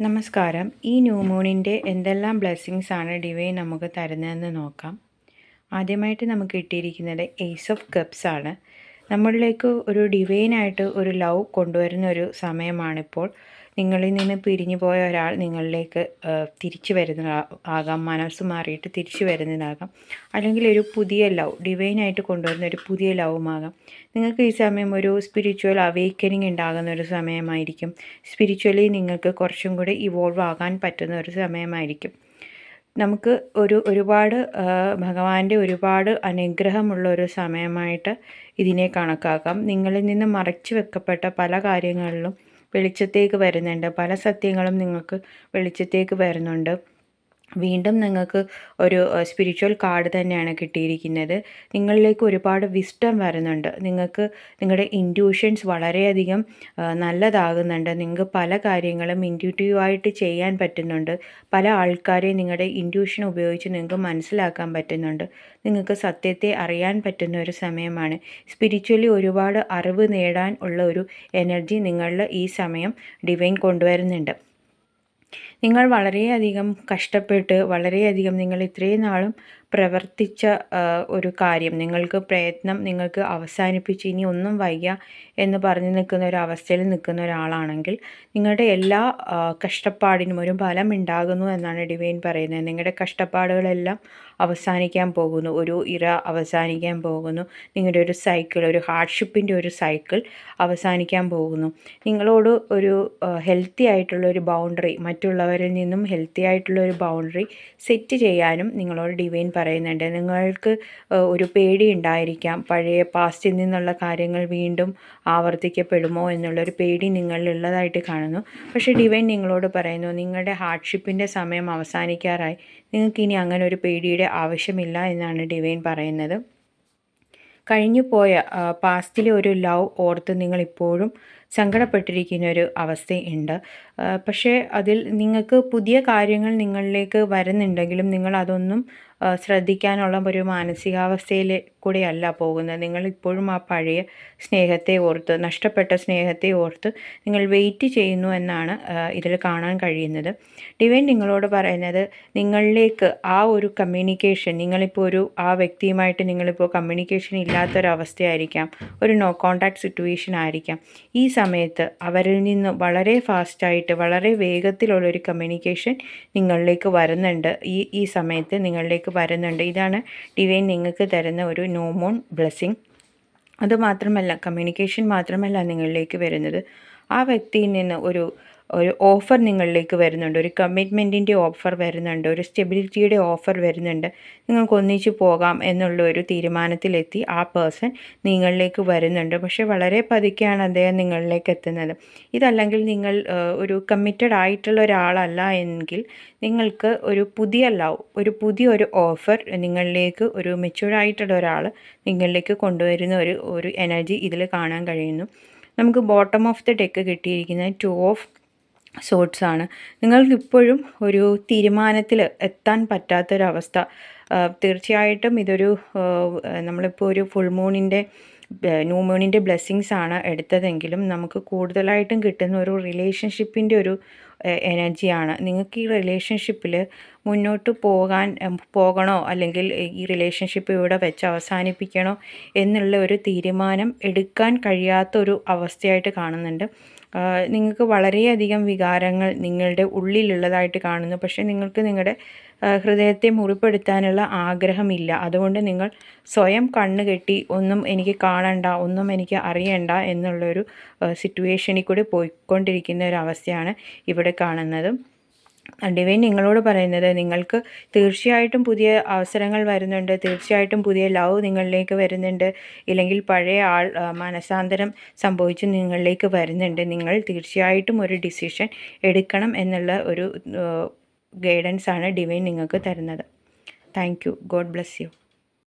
നമസ്കാരം. ഈ ന്യൂമൂണിന്റെ എന്തെല്ലാം ബ്ലെസ്സിങ്സ് ആണ് ഡിവൈൻ നമുക്ക് തരുന്നതെന്ന് നോക്കാം. ആദ്യമായിട്ട് നമുക്ക് കിട്ടിയിരിക്കുന്നത് ഏസ് ഓഫ് കപ്സ് ആണ്. നമ്മളിലേക്ക് ഒരു ഡിവൈനായിട്ട് ഒരു ലവ് കൊണ്ടുവരുന്ന ഒരു സമയമാണിപ്പോൾ. നിങ്ങളിൽ നിന്ന് പിരിഞ്ഞു പോയ ഒരാൾ നിങ്ങളിലേക്ക് തിരിച്ചു വരുന്ന ആകാം മനസ്സ് മാറിയിട്ട് തിരിച്ചു വരുന്നതാകാം. അല്ലെങ്കിൽ ഒരു പുതിയ ലവ് ഡിവൈനായിട്ട് കൊണ്ടുവരുന്ന ഒരു പുതിയ ലവുമാകാം. നിങ്ങൾക്ക് ഈ സമയം ഒരു സ്പിരിച്വൽ അവേക്കനിങ് ഉണ്ടാകുന്ന ഒരു സമയമായിരിക്കും. സ്പിരിച്വലി നിങ്ങൾക്ക് കുറച്ചും കൂടി ഇവോൾവ് ആകാൻ പറ്റുന്ന ഒരു സമയമായിരിക്കും. നമുക്ക് ഒരു ഒരുപാട് ഭഗവാന്റെ ഒരുപാട് അനുഗ്രഹമുള്ള ഒരു സമയമായിട്ട് ഇതിനെ കണക്കാക്കാം. നിങ്ങളിൽ നിന്ന് മറച്ചു വെക്കപ്പെട്ട പല കാര്യങ്ങളിലും വെളിച്ചത്തേക്ക് വരുന്നുണ്ട്. പല സത്യങ്ങളും നിങ്ങൾക്ക് വെളിച്ചത്തേക്ക് വരുന്നുണ്ട്. വീണ്ടും നിങ്ങൾക്ക് ഒരു സ്പിരിച്വൽ കാർഡ് തന്നെയാണ് കിട്ടിയിരിക്കുന്നത്. നിങ്ങളിലേക്ക് ഒരുപാട് വിസ്റ്റം വരുന്നുണ്ട്. നിങ്ങൾക്ക് നിങ്ങളുടെ ഇന്റ്യൂഷൻസ് വളരെയധികം നല്ലതാകുന്നുണ്ട്. നിങ്ങൾക്ക് പല കാര്യങ്ങളും ഇന്റ്യൂട്ടീവായിട്ട് ചെയ്യാൻ പറ്റുന്നുണ്ട്. പല ആൾക്കാരെയും നിങ്ങളുടെ ഇന്റ്യൂഷൻ ഉപയോഗിച്ച് നിങ്ങൾക്ക് മനസ്സിലാക്കാൻ പറ്റുന്നുണ്ട്. നിങ്ങൾക്ക് സത്യത്തെ അറിയാൻ പറ്റുന്ന ഒരു സമയമാണ്. സ്പിരിച്വലി ഒരുപാട് അറിവ് നേടാൻ ഉള്ള ഒരു എനർജി നിങ്ങളിൽ ഈ സമയം ഡിവൈൻ കൊണ്ടുവരുന്നുണ്ട്. നിങ്ങൾ വളരെയധികം കഷ്ടപ്പെട്ട് വളരെയധികം നിങ്ങൾ ഇത്രയും നാളും പ്രവർത്തിച്ച ഒരു കാര്യം. നിങ്ങൾക്ക് പ്രയത്നം നിങ്ങൾക്ക് അവസാനിപ്പിച്ച് ഇനി ഒന്നും വയ്യ എന്ന് പറഞ്ഞു നിൽക്കുന്ന ഒരു അവസ്ഥയിൽ നിൽക്കുന്ന ഒരാളാണെങ്കിൽ നിങ്ങളുടെ എല്ലാ കഷ്ടപ്പാടിനും ഒരു ഫലം ഉണ്ടാകുന്നു എന്നാണ് ഡിവൈൻ പറയുന്നത്. നിങ്ങളുടെ കഷ്ടപ്പാടുകളെല്ലാം അവസാനിക്കാൻ പോകുന്നു. ഒരു ഇറ അവസാനിക്കാൻ പോകുന്നു. നിങ്ങളുടെ ഒരു സൈക്കിൾ ഒരു ഹാർഡ്ഷിപ്പിന്റെ ഒരു സൈക്കിൾ അവസാനിക്കാൻ പോകുന്നു. നിങ്ങളോട് ഒരു ഹെൽത്തി ആയിട്ടുള്ള ഒരു ബൗണ്ടറി മറ്റുള്ളവരിൽ നിന്നും ഹെൽത്തി ആയിട്ടുള്ള ഒരു ബൗണ്ടറി സെറ്റ് ചെയ്യാനും നിങ്ങളോട് ഡിവൈൻ പറയുന്നുണ്ട്. നിങ്ങൾക്ക് ഒരു പേടി ഉണ്ടായിരിക്കാം പഴയ പാസ്റ്റിൽ നിന്നുള്ള കാര്യങ്ങൾ വീണ്ടും ആവർത്തിക്കപ്പെടുമോ എന്നുള്ളൊരു പേടി നിങ്ങളിലുള്ളതായിട്ട് കാണുന്നു. പക്ഷേ ഡിവൈൻ നിങ്ങളോട് പറയുന്നു നിങ്ങളുടെ ഹാർഡ്ഷിപ്പിന്റെ സമയം അവസാനിക്കാറായി. നിങ്ങൾക്ക് ഇനി അങ്ങനെ ഒരു പേടിയുടെ ആവശ്യമില്ല എന്നാണ് ഡിവൈൻ പറയുന്നത്. കഴിഞ്ഞു പോയ പാസ്റ്റിലെ ഒരു ലവ് ഓർത്ത് നിങ്ങളിപ്പോഴും സങ്കടപ്പെട്ടിരിക്കുന്ന ഒരു അവസ്ഥയുണ്ട് പക്ഷേ അതിൽ നിങ്ങൾക്ക് പുതിയ കാര്യങ്ങൾ നിങ്ങളിലേക്ക് വരുന്നുണ്ടെങ്കിലും നിങ്ങൾ അതൊന്നും ശ്രദ്ധിക്കാനുള്ള ഒരു മാനസികാവസ്ഥയിൽ കൂടെയല്ല പോകുന്നത്. നിങ്ങൾ ഇപ്പോഴും ആ പഴയ സ്നേഹത്തെ ഓർത്ത് നഷ്ടപ്പെട്ട സ്നേഹത്തെ ഓർത്ത് നിങ്ങൾ വെയിറ്റ് ചെയ്യുന്നു എന്നാണ് ഇതിൽ കാണാൻ കഴിയുന്നത്. ഡിവൈൻ നിങ്ങളോട് പറയുന്നത് നിങ്ങളിലേക്ക് ആ ഒരു കമ്മ്യൂണിക്കേഷൻ നിങ്ങളിപ്പോൾ ഒരു ആ വ്യക്തിയുമായിട്ട് നിങ്ങളിപ്പോൾ കമ്മ്യൂണിക്കേഷൻ ഇല്ലാത്തൊരവസ്ഥയായിരിക്കാം. ഒരു നോ കോണ്ടാക്ട് സിറ്റുവേഷൻ ആയിരിക്കാം. ഈ സമയത്ത് അവരിൽ നിന്ന് വളരെ ഫാസ്റ്റായിട്ട് വളരെ വേഗത്തിലുള്ളൊരു കമ്മ്യൂണിക്കേഷൻ നിങ്ങളിലേക്ക് വരുന്നുണ്ട്. ഈ ഈ സമയത്ത് നിങ്ങളിലേക്ക് വരുന്നുണ്ട്. ഇതാണ് ഡിവൈൻ നിങ്ങൾക്ക് തരുന്ന ഒരു നോമോൺ ബ്ലെസ്സിങ് അതുമാത്രമല്ല കമ്മ്യൂണിക്കേഷൻ മാത്രമല്ല നിങ്ങളിലേക്ക് വരുന്നത്. ആ വ്യക്തിയിൽ നിന്ന് ഒരു ഒരു ഓഫർ നിങ്ങളിലേക്ക് വരുന്നുണ്ട്. ഒരു കമ്മിറ്റ്മെന്റിന്റെ ഓഫർ വരുന്നുണ്ട്. ഒരു സ്റ്റെബിലിറ്റിയുടെ ഓഫർ വരുന്നുണ്ട്. നിങ്ങൾക്ക് ഒന്നിച്ചു പോകാം എന്നുള്ള ഒരു തീരുമാനത്തിലെത്തി ആ പേഴ്സൺ നിങ്ങളിലേക്ക് വരുന്നുണ്ട്. പക്ഷേ വളരെ പതുക്കെയാണ് അദ്ദേഹം നിങ്ങളിലേക്ക് എത്തുന്നത്. ഇതല്ലെങ്കിൽ നിങ്ങൾ ഒരു കമ്മിറ്റഡ് ആയിട്ടുള്ള ഒരാളല്ല എങ്കിൽ നിങ്ങൾക്ക് ഒരു പുതിയ ലവ് ഒരു പുതിയ ഒരു ഓഫർ നിങ്ങളിലേക്ക് ഒരു മെച്യൂർഡായിട്ടുള്ള ഒരാൾ നിങ്ങളിലേക്ക് കൊണ്ടുവരുന്ന ഒരു ഒരു എനർജി ഇതിൽ കാണാൻ കഴിയുന്നു. നമുക്ക് ബോട്ടം ഓഫ് ദ ഡെക്ക് കിട്ടിയിരിക്കുന്ന ടു ഓഫ് സോട്ട്സ് ആണ് നിങ്ങൾക്കിപ്പോഴും ഒരു തീരുമാനത്തിൽ എത്താൻ പറ്റാത്തൊരവസ്ഥ. തീർച്ചയായിട്ടും ഇതൊരു നമ്മളിപ്പോൾ ഒരു ഫുൾ മൂണിന്റെ ന്യൂ മൂണിന്റെ ബ്ലെസ്സിങ്സ് ആണ് എടുത്തതെങ്കിലും നമുക്ക് കൂടുതലായിട്ടും കിട്ടുന്ന ഒരു റിലേഷൻഷിപ്പിന്റെ ഒരു എനർജിയാണ് നിങ്ങൾക്ക് ഈ റിലേഷൻഷിപ്പിൽ മുന്നോട്ട് പോകാൻ പോകണോ? അല്ലെങ്കിൽ ഈ റിലേഷൻഷിപ്പ് ഇവിടെ വെച്ച് അവസാനിപ്പിക്കണോ? എന്നുള്ള ഒരു തീരുമാനം എടുക്കാൻ കഴിയാത്ത ഒരു അവസ്ഥയായിട്ട് കാണുന്നുണ്ട്. നിങ്ങൾക്ക് വളരെയധികം വികാരങ്ങൾ നിങ്ങളുടെ ഉള്ളിലുള്ളതായിട്ട് കാണുന്നു. പക്ഷേ നിങ്ങൾക്ക് നിങ്ങളുടെ ഹൃദയത്തെ മുറിപ്പെടുത്താനുള്ള ആഗ്രഹമില്ല. അതുകൊണ്ട് നിങ്ങൾ സ്വയം കണ്ണ് കെട്ടി ഒന്നും എനിക്ക് കാണണ്ട ഒന്നും എനിക്ക് അറിയണ്ട എന്നുള്ളൊരു സിറ്റുവേഷനിൽ കൂടി പോയിക്കൊണ്ടിരിക്കുന്ന ഒരു അവസ്ഥയാണ് ഇവിടെ കാണുന്നത്. ഡിവൈൻ നിങ്ങളോട് പറയുന്നത് നിങ്ങൾക്ക് തീർച്ചയായിട്ടും പുതിയ അവസരങ്ങൾ വരുന്നുണ്ട് തീർച്ചയായിട്ടും പുതിയ ലവ് നിങ്ങളിലേക്ക് വരുന്നുണ്ട് ഇല്ലെങ്കിൽ പഴയ ആൾ മനസാന്തരം സംഭവിച്ച് നിങ്ങളിലേക്ക് വരുന്നുണ്ട്. നിങ്ങൾ തീർച്ചയായിട്ടും ഒരു ഡിസിഷൻ എടുക്കണം എന്നുള്ള ഒരു ഗൈഡൻസ് ആണ് ഡിവൈൻ നിങ്ങൾക്ക് തരുന്നത്. Thank you God bless you